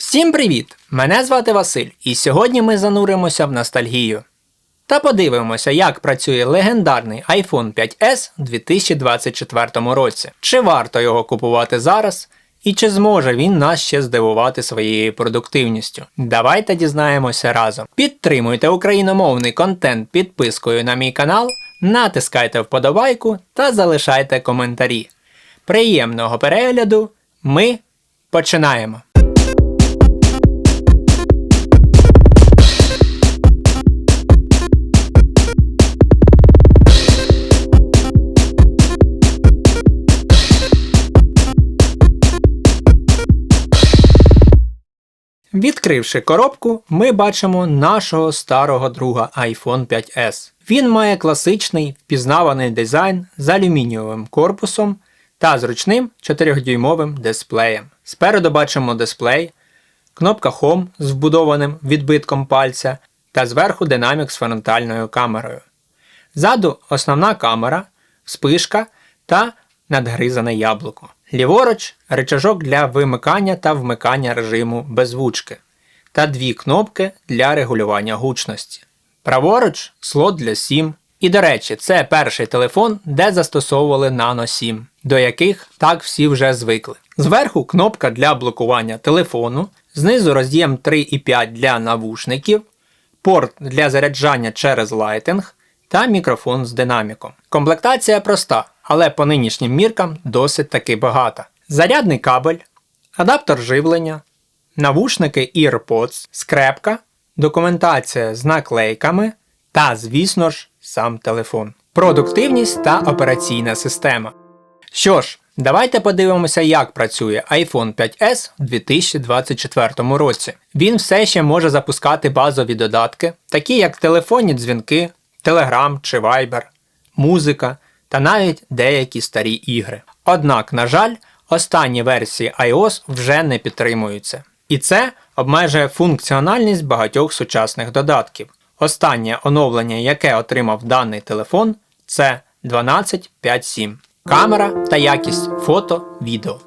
Всім привіт! Мене звати Василь, і сьогодні ми зануримося в ностальгію. Та подивимося, як працює легендарний iPhone 5S у 2024 році. Чи варто його купувати зараз, і чи зможе він нас ще здивувати своєю продуктивністю? Давайте дізнаємося разом. Підтримуйте україномовний контент підпискою на мій канал, натискайте вподобайку та залишайте коментарі. Приємного перегляду! Ми починаємо! Відкривши коробку, ми бачимо нашого старого друга iPhone 5S. Він має класичний впізнаваний дизайн з алюмінієвим корпусом та зручним 4-дюймовим дисплеєм. Спереду бачимо дисплей, кнопка Home з вбудованим відбитком пальця та зверху динамік з фронтальною камерою. Ззаду основна камера, спишка та надгризане яблуко. Ліворуч рычажок для вимикання та вмикання режиму беззвучки та дві кнопки для регулювання гучності. Праворуч слот для SIM. І до речі, це перший телефон, де застосовували Nano SIM, до яких так всі вже звикли. Зверху кнопка для блокування телефону, знизу роз'єм 3,5 для навушників, порт для заряджання через Lightning та мікрофон з динаміком. Комплектація проста, але по нинішнім міркам досить таки багата. Зарядний кабель, адаптер живлення, навушники EarPods, скрепка, документація з наклейками та, звісно ж, сам телефон. Продуктивність та операційна система. Що ж, давайте подивимося, як працює iPhone 5S у 2024 році. Він все ще може запускати базові додатки, такі як телефонні дзвінки, Telegram чи Viber, музика та навіть деякі старі ігри. Однак, на жаль, останні версії iOS вже не підтримуються. І це обмежує функціональність багатьох сучасних додатків. Останнє оновлення, яке отримав даний телефон, це 12.5.7. Камера та якість фото, відео.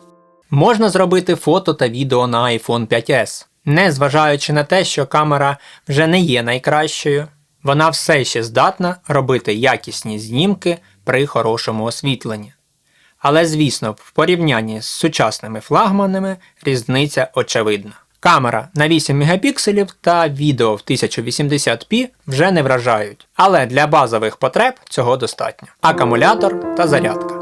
Можна зробити фото та відео на iPhone 5S. Незважаючи на те, що камера вже не є найкращою, вона все ще здатна робити якісні знімки при хорошому освітленні. Але, звісно, в порівнянні з сучасними флагманами різниця очевидна. Камера на 8 мегапікселів та відео в 1080p вже не вражають, але для базових потреб цього достатньо. Акумулятор та зарядка.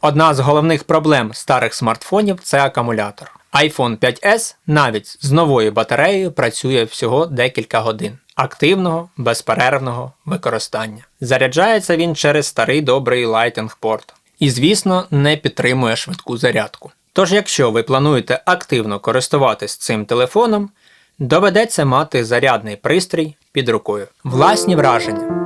Одна з головних проблем старих смартфонів це акумулятор. iPhone 5S навіть з новою батареєю працює всього декілька годин активного, безперервного використання. Заряджається він через старий добрий Lightning порт. І, звісно, не підтримує швидку зарядку. Тож, якщо ви плануєте активно користуватись цим телефоном, доведеться мати зарядний пристрій під рукою. Власні враження.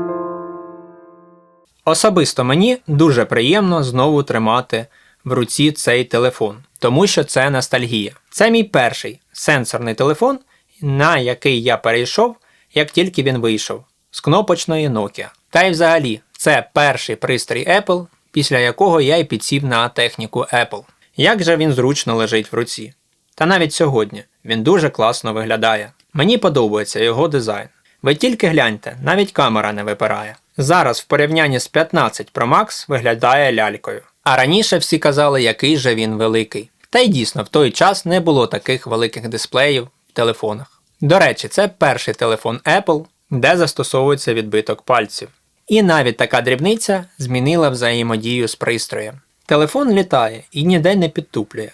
Особисто мені дуже приємно знову тримати в руці цей телефон, тому що це ностальгія. Це мій перший сенсорний телефон, на який я перейшов, як тільки він вийшов, з кнопочної Nokia. Та й взагалі, це перший пристрій Apple, після якого я й підсів на техніку Apple. Як же він зручно лежить в руці. Та навіть сьогодні він дуже класно виглядає. Мені подобається його дизайн. Ви тільки гляньте, навіть камера не випирає. Зараз в порівнянні з 15 Pro Max виглядає лялькою. А раніше всі казали, який же він великий. Та й дійсно, в той час не було таких великих дисплеїв в телефонах. До речі, це перший телефон Apple, де застосовується відбиток пальців. І навіть така дрібниця змінила взаємодію з пристроєм. Телефон літає і ніде не підтуплює.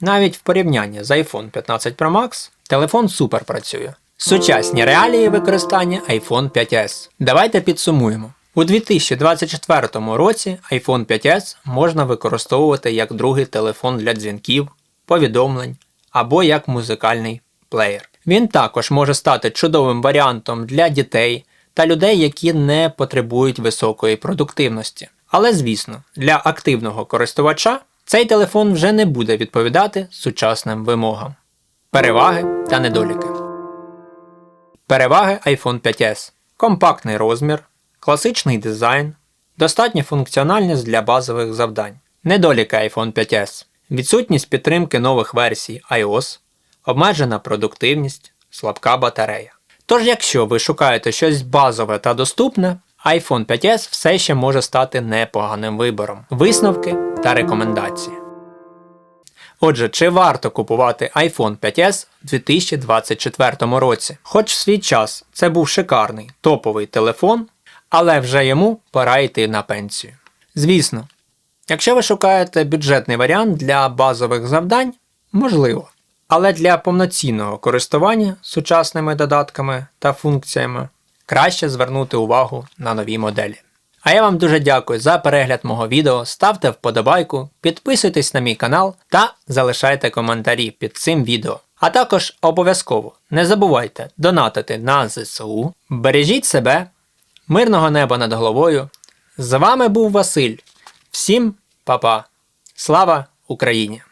Навіть в порівнянні з iPhone 15 Pro Max телефон супер працює. Сучасні реалії використання iPhone 5S. Давайте підсумуємо. У 2024 році iPhone 5S можна використовувати як другий телефон для дзвінків, повідомлень або як музикальний плеєр. Він також може стати чудовим варіантом для дітей та людей, які не потребують високої продуктивності. Але звісно, для активного користувача цей телефон вже не буде відповідати сучасним вимогам. Переваги та недоліки. Переваги iPhone 5S. Компактний розмір, класичний дизайн, достатня функціональність для базових завдань. Недоліки iPhone 5S. Відсутність підтримки нових версій iOS, обмежена продуктивність, слабка батарея. Тож, якщо ви шукаєте щось базове та доступне, iPhone 5s все ще може стати непоганим вибором. Висновки та рекомендації. Отже, чи варто купувати iPhone 5s у 2024 році? Хоч в свій час це був шикарний топовий телефон, але вже йому пора йти на пенсію. Звісно, якщо ви шукаєте бюджетний варіант для базових завдань, можливо. Але для повноцінного користування сучасними додатками та функціями краще звернути увагу на нові моделі. А я вам дуже дякую за перегляд мого відео. Ставте вподобайку, підписуйтесь на мій канал та залишайте коментарі під цим відео. А також обов'язково не забувайте донатити на ЗСУ, бережіть себе, мирного неба над головою. З вами був Василь. Всім па-па. Слава Україні!